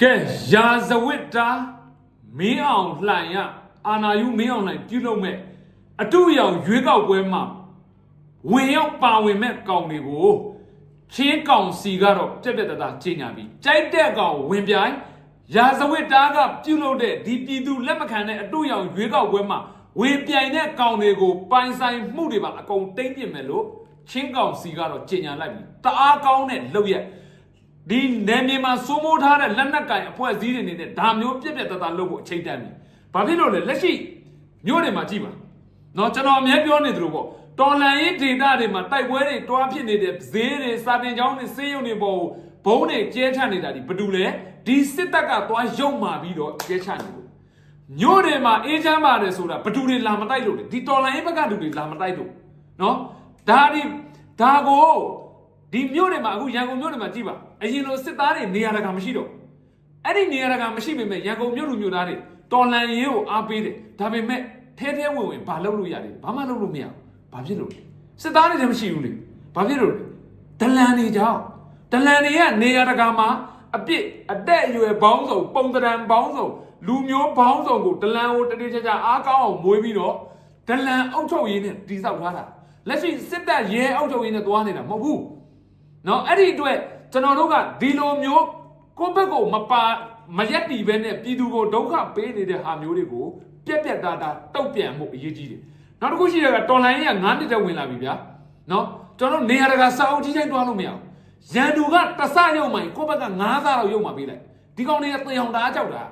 ကဲရာဇဝတ်တာမင်းအောင်လှိုင်ရအာနာယုမင်းအောင်လှိုင်ပြုလုပ်မဲ့အတူအယောင်ရွေးကောက်ပွဲမှာဝင်ရောက်ပါဝင်မဲ့ကောင်တွေကိုချင်းကောင်စီကတော့ပြက်ပြက်တသားကြီးညာပြီးကြိုက်တဲ့ကောင်ဝင်ပြိုင်ရာဇဝတ်တာကပြုလုပ်တဲ့ဒီပြည်သူလက်မခံတဲ့အတူအယောင်ရွေးကောက်ပွဲမှာဝင်ပြိုင်တဲ့ကောင်တွေကိုပိုင်ဆိုင်မှုတွေပါအကုန်တိမ့်ပြစ်မယ်လို့ချင်းကောင်စီကတော့ကြီးညာလိုက်ပြီတအားကောင်းတဲ့လုပ်ရက် ဒီနယ်မြေမှာစိုးမိုးထားတဲ့လက်နက်ကင်အဖွဲ့အစည်းတွေနေနဲ့ဒါမျိုးပြက်ပြက်တသားလုပ်ဖို့အချိန်တန်ပြီ။ဘာဖြစ်လို့လဲလက်ရှိမြို့တွေမှာကြည့်ပါ။နော်ကျွန်တော်အမြဲပြောနေသလိုပေါ့တော်လန်ရေးဒေတာတွေမှာတိုက်ပွဲတွေတွားဖြစ်နေတဲ့ဈေးတွေစာတင်ကျောင်းတွေစေးရုံတွေပေါ်ကိုဘုံတွေကျဲချနေတာဒီဘာတူလဲဒီစစ်တပ်ကသွားရုံမာပြီးတော့ကျဲချနေလို့မြို့တွေမှာအေးချမ်းပါတယ်ဆိုတာဘာတူတွေလာမတိုက်လို့လေဒီတော်လန်ရေးဘက်ကလူတွေလာမတိုက်လို့နော်ဒါဒီဒါကို ဒီမြို့တွေမှာအခုရန်ကုန်မြို့တွေမှာကြည့်ပါအရင်လိုစစ်သားတွေနေရာတကာမရှိတော့အဲ့ဒီနေရာတကာမရှိပေမဲ့ရန်ကုန်မြို့လူမြို့သားတွေတော်လန်ရေးကိုအားပေးတယ်ဒါပေမဲ့ထဲထဲဝင်ဝင်ဘာလုပ်လို့ရတယ်ဘာမှလုပ်လို့မရဘူးဘာဖြစ်လို့လဲစစ်သားတွေလည်းမရှိဘူးလေဘာဖြစ်လို့လဲဒလန်တွေကြောင့်ဒလန်တွေကနေရာတကာမှာအပြစ်အတက်အရွယ်ဘောင်းဆောင်ပုံတရံဘောင်းဆောင်လူမျိုးဘောင်းဆောင်ကိုဒလန်ကိုတတိချာချာအားကောင်းအောင်မွေးပြီးတော့ဒလန်အောက်ချုပ်ရေးနဲ့တိစောက်ထားတာလက်ရှိစစ်တပ်ရဲအောက်ချုပ်ရေးနဲ့တွားနေတာမဟုတ်ဘူး နော်အဲ့ဒီအတွက်ကျွန်တော်တို့ကဒီလိုမျိုးကိုယ့်ဘက်ကိုမပါမရက်တီပဲနဲ့ပြည်သူကိုဒုက္ခပေးနေတဲ့ဟာမျိုးတွေကိုပြက်ပြက်သားသားတုတ်ပြန်မှုအရေးကြီးတယ်နောက်တစ်ခုရှိရကတော်လိုင်းကြီးက9နှစ်တည်းဝင်လာပြီဗျာနော်ကျွန်တော်နေရာတကာစာအုပ်ကြီးချင်းတွားလို့မရဘူးရန်သူကတဆရုံမှန်ကိုယ့်ဘက်က9စားလောက်ရုံမှပေးလိုက်ဒီကောင်တွေကတေအောင်တားကြောက်တာ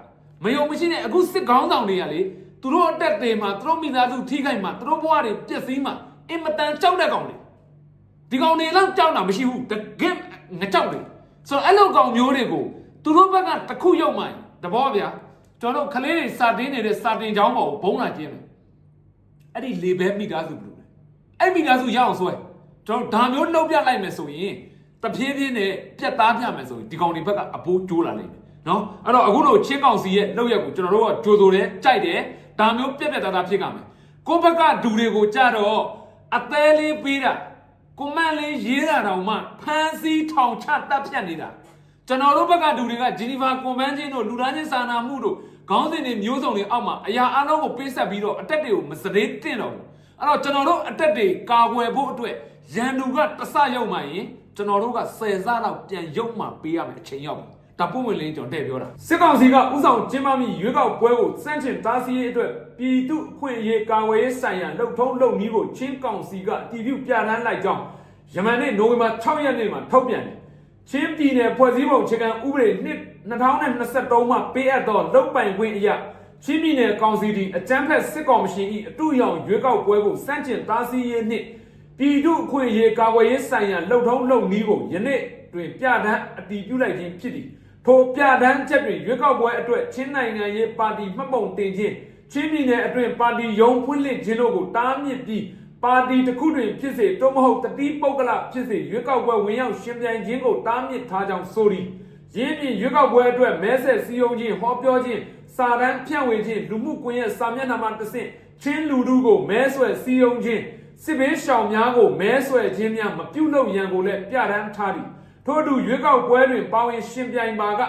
မယုံမရှိနဲ့အခုစစ်ကောင်းဆောင်တွေကလေသူတို့အတက်တေမှာသူတို့မိသားစုထိခိုက်မှာသူတို့ဘဝတွေပျက်စီးမှာအင်မတန်ကြောက်တဲ့ကောင်တွေ ဒီကောင်တွေလောက်ကြောက်တာမရှိဘူးတကယ်ငကြောက်တယ်ဆိုတော့အဲ့လိုကောင်မျိုးတွေကိုသူတို့ဘက်ကတစ်ခုရောက်မှရင်တဘောဗျာကျွန်တော်တို့ကလေးတွေစာတင်းနေတဲ့စာတင်ချောင်းပေါ်ကိုဘုံလာကျင်းတယ်အဲ့ဒီလေဘဲမိသားစုဘယ်လိုလဲအဲ့မိသားစုရအောင်ဆွဲကျွန်တော်ဒါမျိုးနှုတ်ပြလိုက်မယ်ဆိုရင်တဖြည်းဖြည်းနဲ့ပြက်သားပြမယ်ဆိုရင်ဒီကောင်တွေဘက်ကအပိုးကျိုးလာလိမ့်မယ်နော်အဲ့တော့အခုလိုချင်းကောင်စီရဲ့လောက်ရက်ကိုကျွန်တော်တို့ကကြိုးဆိုတယ်ကြိုက်တယ်ဒါမျိုးပြက်ပြက်သားသားဖြစ်ကြမယ်ကိုယ့်ဘက်ကဒူတွေကိုကြတော့အသေးလေးပေးတာ ကွန်မန့်လေးရေးတာတောင်မှဖမ်းဆီးထောင်ချတပ်ဖြတ်နေတာကျွန်တော်တို့ဘက်ကလူတွေကဂျီနီဗာကွန်ဗန်းချင်းတို့လူသားချင်းစာနာမှုတို့ခေါင်းစဉ်တွေမျိုးစုံတွေအောက်မှာအရာအလုံးကိုပေးဆက်ပြီးတော့အတက်တွေကိုမစရေးတင့်တော့ဘူးအဲ့တော့ကျွန်တော်တို့အတက်တွေကာကွယ်ဖို့အတွက်ရန်သူကတဆရောက်မှရင်ကျွန်တော်တို့ကဆယ်ဆလောက်ပြန်ရုပ်မှပေးရမယ်အချိန်ရောက်ပြီ ဒါပုံဝင်လင်းကျွန်တော်တဲ့ပြောတာစစ်ကောင်စီကဥဆောင်ကျင်းပမိရွေးကောက်ပွဲကိုစန့်ကျင်တားဆီးရေးအတွက်ပြည်သူအခွင့်အရေးကာကွယ်ရေးဆိုင်ရာလှုပ်ထုံးလုပ်နည်းကိုချင်းကောင်စီကအတည်ပြုပြဋ္ဌာန်းလိုက်ကြောင်းယမန်နေ့နိုဝင်ဘာ6ရက်နေ့မှာထုတ်ပြန်တယ်။ချင်းပြည်နယ်ဖွဲ့စည်းပုံအခြေခံဥပဒေနှစ်2023မှာပေးအပ်သောလုပ်ပိုင်ခွင့်အရချင်းပြည်နယ်ကောင်စီတီအကြမ်းဖက်စစ်ကောင်စီ၏အတူရောင်ရွေးကောက်ပွဲကိုစန့်ကျင်တားဆီးရေးနှင့်ပြည်သူ့အခွင့်အရေးကာကွယ်ရေးဆိုင်ရာလှုပ်ထုံးလုပ်နည်းကိုယနေ့တွင်ပြဋ္ဌာန်းအတည်ပြုလိုက်ခြင်းဖြစ်သည်။ ထိုပြဋ္ဌာန်းချက်တွင်ရွေးကောက်ပွဲအတွက်ချင်းနိုင်ငံရေးပါတီမှတ်ပုံတင်ခြင်းချင်းပြည်နယ်အတွင်းပါတီရုံးဖွင့်လှစ်ခြင်းတို့ကိုတားမြစ်ပြီးပါတီတစ်ခုတွင်ဖြစ်စေတော့မဟုတ်တတိပုဂ္ဂလဖြစ်စေရွေးကောက်ပွဲဝင်ရောက်ရှင်ပြိုင်ခြင်းကိုတားမြစ်ထားကြောင်းဆိုသည်ရင်းပြင်ရွေးကောက်ပွဲအတွက်မဲဆက်စည်းရုံးခြင်းဟောပြောခြင်းစာတမ်းဖြန့်ဝေခြင်းလူမှုကွန်ရက်စာမျက်နှာမှာတစ်ဆင့်ချင်းလူထုကိုမဲဆွယ်စည်းရုံးခြင်းစစ်ဘေးရှောင်များကိုမဲဆွယ်ခြင်းများမပြုလုပ်ရန်ကိုလည်းပြဋ္ဌာန်းထားသည် ထို့အတူရွေးကောက်ပွဲတွင်ပါဝင်ရှင်ပြိုင်ပါက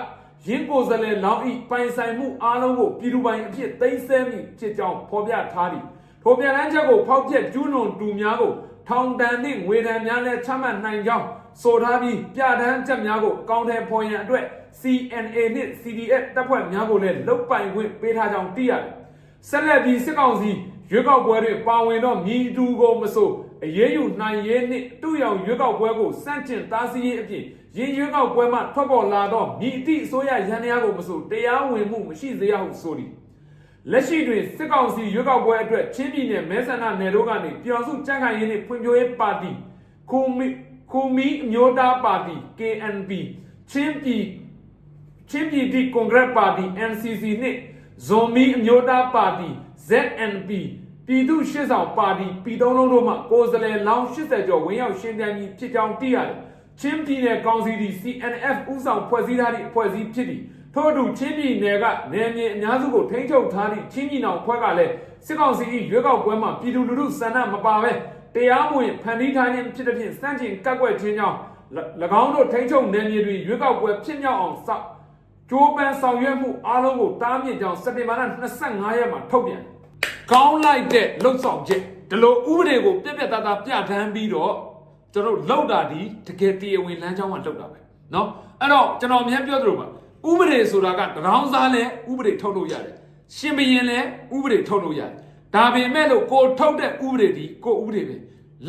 ရင်းကိုယ်စားလှယ်လောင်းဤပိုင်ဆိုင်မှုအားလုံးကိုပြည်သူပိုင်အဖြစ်သိမ်းဆည်းမိဖြစ်ကြောင်းဖော်ပြထားသည်ထိုပြန်လန်းချက်ကိုဖောက်ဖျက်ကျူးလွန်သူများကိုထောင်ဒဏ်နှင့်ငွေဒဏ်များလည်းချမှတ်နိုင်ကြောင်းဆိုထားပြီးပြဋ္ဌာန်းချက်များကိုအကောင့်ထဲပေါ်ရန်အတွက် CNA နှင့် CDF တပ်ဖွဲ့များကိုလည်းလုတ်ပိုင်ခွင့်ပေးထားကြောင်းသိရတယ်။ဆက်လက်ပြီးစစ်ကောင်စီရွေးကောက်ပွဲတွင်ပါဝင်သောမြည်တူကိုမဆို အရေးယူနိုင်ရေးနှင့်အတူရောင်ရွေးကောက်ပွဲကိုစန့်ကျင်တားဆီးရေးအပြင်ရင်းရွေးကောက်ပွဲမှထွက်ပေါ်လာသောမြည်အသည့်အစိုးရရန်ရာကိုမဆိုတရားဝင်မှုမရှိစေရဟုဆိုသည်လက်ရှိတွင်စစ်ကောင်စီရွေးကောက်ပွဲအတွက်ချင်းပြည်နယ်မဲဆန္ဒနယ်တို့ကနေပြည်အောင်စုကြံ့ခိုင်ရေးနှင့်ဖွံ့ဖြိုးရေးပါတီခူမီခူမီအမျိုးသားပါတီ KNP ချင်းပြည်ချင်းပြည်တီကွန်ဂရက်ပါတီ NCC နှင့်ဇွန်မီအမျိုးသားပါတီ ZNP ပြည်သူ့ရှစ်ဆောင်ပါတီပြည်သုံးလုံးတို့မှကိုယ်စားလှယ်လောင်း80ကျော်ဝင်ရောက်ရှင်ပြိုင်ပြီးဖြစ်ကြောင်းသိရတယ်။ချင်းပြည်နယ်ကောင်စီတီ CNF ဥဆောင်ဖွဲ့စည်းထားသည့်အဖွဲ့အစည်းဖြစ်သည်။ထို့အတူချင်းပြည်နယ်ကနယ်မြေအများစုကိုထိန်းချုပ်ထားသည့်ချင်းပြည်နယ်ဖွဲ့ကလည်းစစ်ကောင်စီ၏ရွေးကောက်ပွဲမှာပြည်သူလူထုဆန္ဒမပါဘဲတရားမဝင်ဖန်တီးထားခြင်းဖြစ်တဲ့ဖြင့်စန့်ကျင်ကန့်ကွက်ခြင်းကြောင့်၎င်းတို့ထိန်းချုပ်နယ်မြေတွင်ရွေးကောက်ပွဲဖြစ်မြောက်အောင်စောက်ကြိုးပမ်းဆောင်ရွက်မှုအားလုံးကိုတားမြစ်ကြောင်းစက်တင်ဘာလ25ရက်မှာထုတ်ပြန်တယ် ကောင်းလိုက်တဲ့လှုပ်ဆောင်ချက်ဒီလိုဥပဒေကိုပြက်ပြက်သားသားပြဋ္ဌာန်းပြီးတော့ကျွန်တော်တို့လောက်တာဒီတကယ်တရားဝင်လမ်းကြောင်းကလောက်တာပဲเนาะအဲ့တော့ကျွန်တော်အများပြောသလိုပါဥပဒေဆိုတာကတရောင်းစားလဲဥပဒေထုတ်လို့ရတယ်ရှင်ဘရင်လဲဥပဒေထုတ်လို့ရတယ်ဒါပေမဲ့လို့ကိုထုတ်တဲ့ဥပဒေဒီကိုဥပဒေပဲ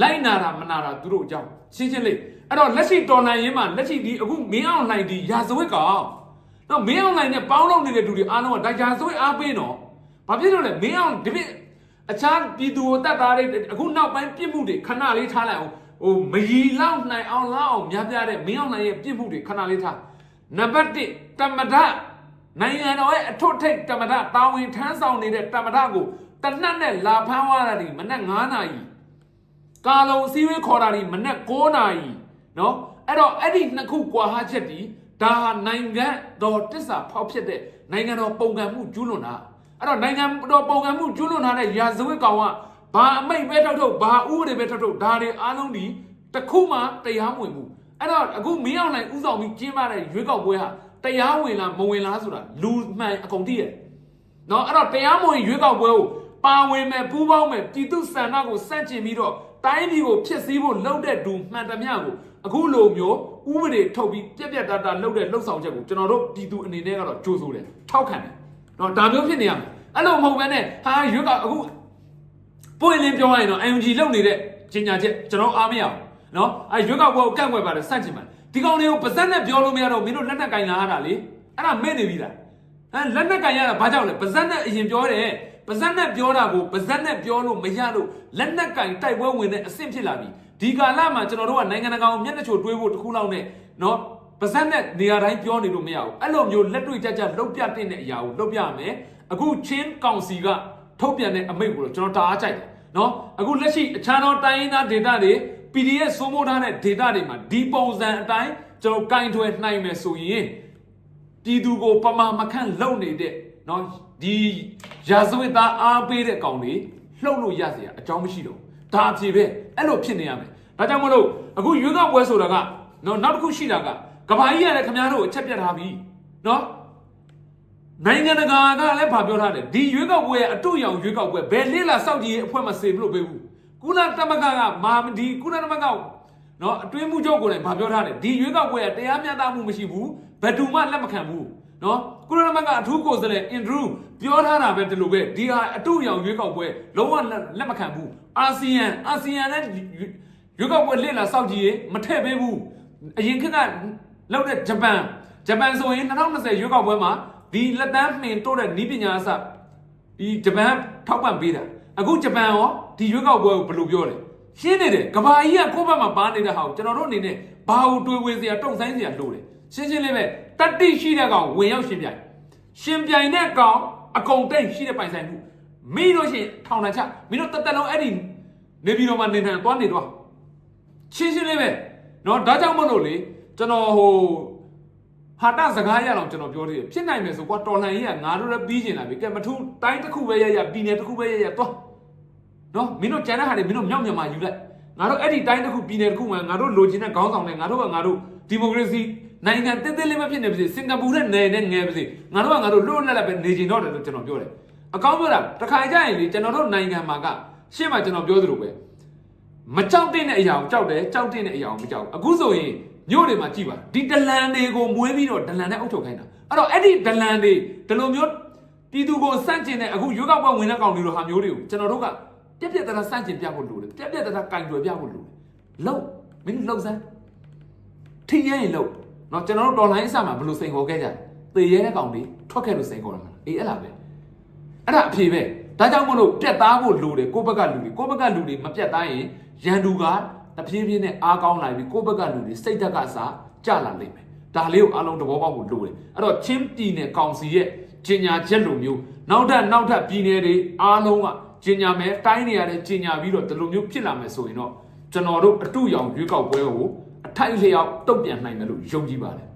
လိုက်နာတာမနာတာသူတို့အကြောင်းရှင်းရှင်းလေးအဲ့တော့လက်ရှိတော်လှန်ရေးမှာလက်ရှိဒီအခုမင်းအောင်လှိုင်ဒီရာဇဝတ်ကောင်တော့မင်းအောင်လှိုင်နဲ့ပေါင်းလုပ်နေတဲ့လူတွေအားလုံးကဒါရာဇဝတ်အားပေးနော် ဘာဖြစ်လို့လဲမင်းအောင်ဒီပြအခြားပြည်သူကိုတတ်တာတွေအခုနောက်ပိုင်းပြစ်မှုတွေခဏလေးထားလိုက်အောင်ဟိုမရီလောက်နိုင်အောင်လောက်အောင်များပြားတဲ့မင်းအောင်လှိုင်ရဲ့ပြစ်မှုတွေခဏလေးထားနံပါတ်1တမဒနိုင်ငံတော်ရဲ့အထွတ်ထိပ်တမဒတာဝန်ထမ်းဆောင်နေတဲ့တမဒကိုတနတ်နဲ့လာဖမ်းသွားတာဒီမနက်9နာရီ ကာလုံအစည်းအဝေးခေါ်တာဒီမနက်9နာရီเนาะအဲ့တော့အဲ့ဒီနှစ်ခုကွာဟချက်ဒီဒါဟာနိုင်ငံတော်တစ္ဆာဖောက်ဖြစ်တဲ့နိုင်ငံတော်ပုံကံမှုကျူးလွန်တာ အဲ့တော့နိုင်ငံတော်ပုံကံမှုကျွလွန်ထားတဲ့ရာဇဝတ်ကောင်ကဘာအမိတ်ပဲထောက်ထုတ်ဘာဥပဒေပဲထောက်ထုတ်ဒါတွေအားလုံးဒီတခုမှတရားဝင်မှုအဲ့တော့အခုမင်းအောင်လှိုင်ဥဆောင်ပြီးကျင်းပတဲ့ရွေးကောက်ပွဲဟာတရားဝင်လားမဝင်လားဆိုတာလူမှန်အကုန်သိရဲ့နော်အဲ့တော့တရားမဝင်ရွေးကောက်ပွဲကိုပါဝင်မဲ့ပူးပေါင်းမဲ့ပြည်သူဆန္ဒကိုစန့်ကျင်ပြီးတော့တိုင်းပြည်ကိုဖျက်ဆီးဖို့လှုပ်တဲ့သူမှန်တမျှကိုအခုလိုမျိုးဥပဒေထုတ်ပြီးပြက်ပြက်တတလှုပ်တဲ့လှုပ်ဆောင်ချက်ကိုကျွန်တော်တို့ပြည်သူအနေနဲ့ကတော့ကြိုးဆိုတယ်ထောက်ခံတယ် နော်ဒါမျိုးဖြစ်နေရမယ်အဲ့လိုမဟုတ်ဘဲနဲ့ဟာရွက်ကအခုပွင့်လင်းပြောရရင်တော့ UNG လှုပ်နေတဲ့ကြီးညာချက်ကျွန်တော်အားမရအောင်နော်အဲရွက်ကဘောကိုကန့်ွက်ပါတယ်စန့်ကျင်ပါတယ်ဒီကောင်တွေကိုပါဇက်နဲ့ပြောလို့မရတော့မင်းတို့လက်နဲ့ကင်လာရတာလေအဲ့ဒါမဲ့နေပြီလားအဲလက်နဲ့ကင်ရတာဘာကြောင့်လဲပါဇက်နဲ့အရင်ပြောတယ်ပါဇက်နဲ့ပြောတာကိုပါဇက်နဲ့ပြောလို့မရလို့လက်နဲ့ကင်တိုက်ပွဲဝင်တဲ့အဆင့်ဖြစ်လာပြီဒီကာလမှာကျွန်တော်တို့ကနိုင်ငံတကာကိုမျက်နှာချိုတွေးဖို့တခုလောက်နဲ့နော် ပါဇက်နဲ့နေရာတိုင်းပြောနေလို့မရဘူးအဲ့လိုမျိုးလက်တွေ့ကြကြလှုပ်ပြတင်တဲ့အရာကိုလှုပ်ပြမယ်အခုချင်းကောင်စီကထုတ်ပြန်တဲ့အမိန့်ကိုတော့ကျွန်တော်တအားကြိုက်တယ်နော်အခုလက်ရှိအခြားသောတိုင်းရင်းသားဒေသတွေ PDF စိုးမိုးထားတဲ့ဒေသတွေမှာဒီပုံစံအတိုင်းကျွန်တော်ကင်ထွယ်နိုင်မယ်ဆိုရင်ပြည်သူကိုပမာမခန့်လုံနေတဲ့နော်ဒီရာဇဝတ်သားအားပေးတဲ့ကောင်တွေလှုပ်လို့ရစရာအကြောင်းမရှိတော့ဒါအဖြေပဲအဲ့လိုဖြစ်နေရမယ်ဒါကြောင့်မလို့အခုရွေးကောက်ပွဲဆိုတာကနော်နောက်တစ်ခုရှိတာက ကဘာကြီးကလည်းခင်ဗျားတို့ကိုချက်ပြတ်ထားပြီနော်နိုင်ငံတကာကလည်းဗာပြောထားတယ်ဒီရွေးကောက်ပွဲရဲ့အတုရောင်ရွေးကောက်ပွဲဘယ်လေးလာစောက်ကြည့်ရဲ့အဖွဲ့မစေမလို့ပေးဘူးကုလသမဂ္ဂကမာဒီကုလသမဂ္ဂနော်အတွင်းမှုချုပ်ကိုလည်းဗာပြောထားတယ်ဒီရွေးကောက်ပွဲကတရားမျှတမှုမရှိဘူးဘယ်သူမှလက်မခံဘူးနော်ကုလသမဂ္ဂအထူးကိုယ်စားလှယ်အင်ဒရူးပြောထားတာပဲဒီလိုပဲဒီဟာအတုရောင်ရွေးကောက်ပွဲလုံးဝလက်မခံဘူးအာဆီယံအာဆီယံနဲ့ရွေးကောက်ပွဲလစ်လာစောက်ကြည့်ရေမထည့်ပေးဘူးအရင်ခေတ်က လောက်တဲ့ဂျပန်ဂျပန်ဆိုရင်2020ရွေးကောက်ပွဲမှာဒီလက်တန်းမှင်တိုးတဲ့နီးပညာအစဒီဂျပန်ထောက်ပံ့ပေးတာအခုဂျပန်ရောဒီရွေးကောက်ပွဲကိုဘယ်လိုပြောလဲရှင်းနေတယ်ကဘာကြီးကကိုယ့်ဘက်မှာပါနေတဲ့ဟာကိုကျွန်တော်တို့အနေနဲ့ဘာကိုတွေးဝေစရာတုံဆိုင်စရာလိုတယ်ရှင်းရှင်းလေးပဲတတိရှိတဲ့ကောင်ဝင်ရောက်ရှင်းပြိုင်ရှင်ပြိုင်တဲ့ကောင်အကုန်တိတ်ရှိတဲ့ပိုင်ဆိုင်မှုမိလို့ရှိရင်ထောင်နှံချမင်းတို့တက်တက်လုံးအဲ့ဒီနေပြည်တော်မှာနေနေသွားနေတော့ရှင်းရှင်းလေးပဲเนาะဒါကြောင့်မလို့လေ ကျွန်တော်ဟိုဟာတာစကားရအောင်ကျွန်တော်ပြောသေးတယ်ဖြစ်နိုင်မယ်ဆိုကွာတော်လှန်ရေးကငါတို့လည်းပြီးကျင်လာပြီကဲမထူးတိုင်းတစ်ခုပဲရရပြည်နယ်တစ်ခုပဲရရသွားနော်မင်းတို့ကြံတဲ့ဟာတွေမင်းတို့မြောက်မြန်မာယူလိုက်ငါတို့အဲ့ဒီတိုင်းတစ်ခုပြည်နယ်တစ်ခုမှာငါတို့လိုချင်တဲ့ခေါင်းဆောင်တွေငါတို့ကငါတို့ဒီမိုကရေစီနိုင်ငံတင်းတင်းလေးမဖြစ်နေပါစေစင်ကာပူနဲ့နယ်နဲ့ငယ်ပါစေငါတို့ကငါတို့လွတ်လပ်လပ်ပဲနေချင်တော့တယ်လို့ကျွန်တော်ပြောတယ်အကောင်းပြောတာတစ်ခါကြရင်လေကျွန်တော်တို့နိုင်ငံမှာကရှေ့မှာကျွန်တော်ပြောသလိုပဲမကြောက်တဲ့အရာကိုကြောက်တယ်ကြောက်တဲ့အရာကိုမကြောက်အခုဆိုရင် မြို့တွေမှာကြည့်ပါဒီဒလန်တွေကိုမွေးပြီးတော့ဒလန်နဲ့အုပ်ချုပ်ခိုင်းတာအဲ့တော့အဲ့ဒီဒလန်တွေဒီလိုမျိုးပြည်သူကိုစန့်ကျင်တဲ့အခုရွေးကောက်ပွဲဝင်တဲ့ကောင်တွေလိုဟာမျိုးတွေကိုကျွန်တော်တို့ကပြက်ပြက်တရစန့်ကျင်ပြဖို့လိုတယ်ပြက်ပြက်တရကင်တွယ်ပြဖို့လိုတယ်လုံးမင်းလှုပ်စမ်းထင်းရဲရင်လှုပ်နော်ကျွန်တော်တို့တော်လိုင်းအစမှာဘယ်လိုစိန်ခေါ်ခဲ့ကြလဲသေရဲတဲ့ကောင်တွေထွက်ခဲ့လို့စိန်ခေါ်ရမှာအေးအဲ့လားပဲအဲ့ဒါအဖြေပဲဒါကြောင့်မလို့ပြက်သားဖို့လိုတယ်ကိုယ့်ဘက်ကလူတွေကိုယ့်ဘက်ကလူတွေမပြက်သားရင်ရန်သူက တဖြည်းဖြည်းနဲ့အားကောင်းလာပြီးကိုယ့်ဘက်ကလူတွေစိတ်ဓာတ်ကစားကြလာလိမ့်မယ်ဒါလေးကိုအားလုံးသဘောပေါက်ဖို့လိုတယ်အဲ့တော့ချင်းပြည်နယ်ကောင်စီရဲ့ကျင်ညာချက်လိုမျိုးနောက်ထပ်နောက်ထပ်ပြည်နယ်တွေအားလုံးကကျင်ညာမယ်တိုင်းနေရာတွေကျင်ညာပြီးတော့ဒီလိုမျိုးဖြစ်လာမယ်ဆိုရင်တော့ကျွန်တော်တို့အတူရောင်ရွေးကောက်ပွဲကိုအထိုက်လျောက်တုတ်ပြန်နိုင်တယ်လို့ယုံကြည်ပါတယ်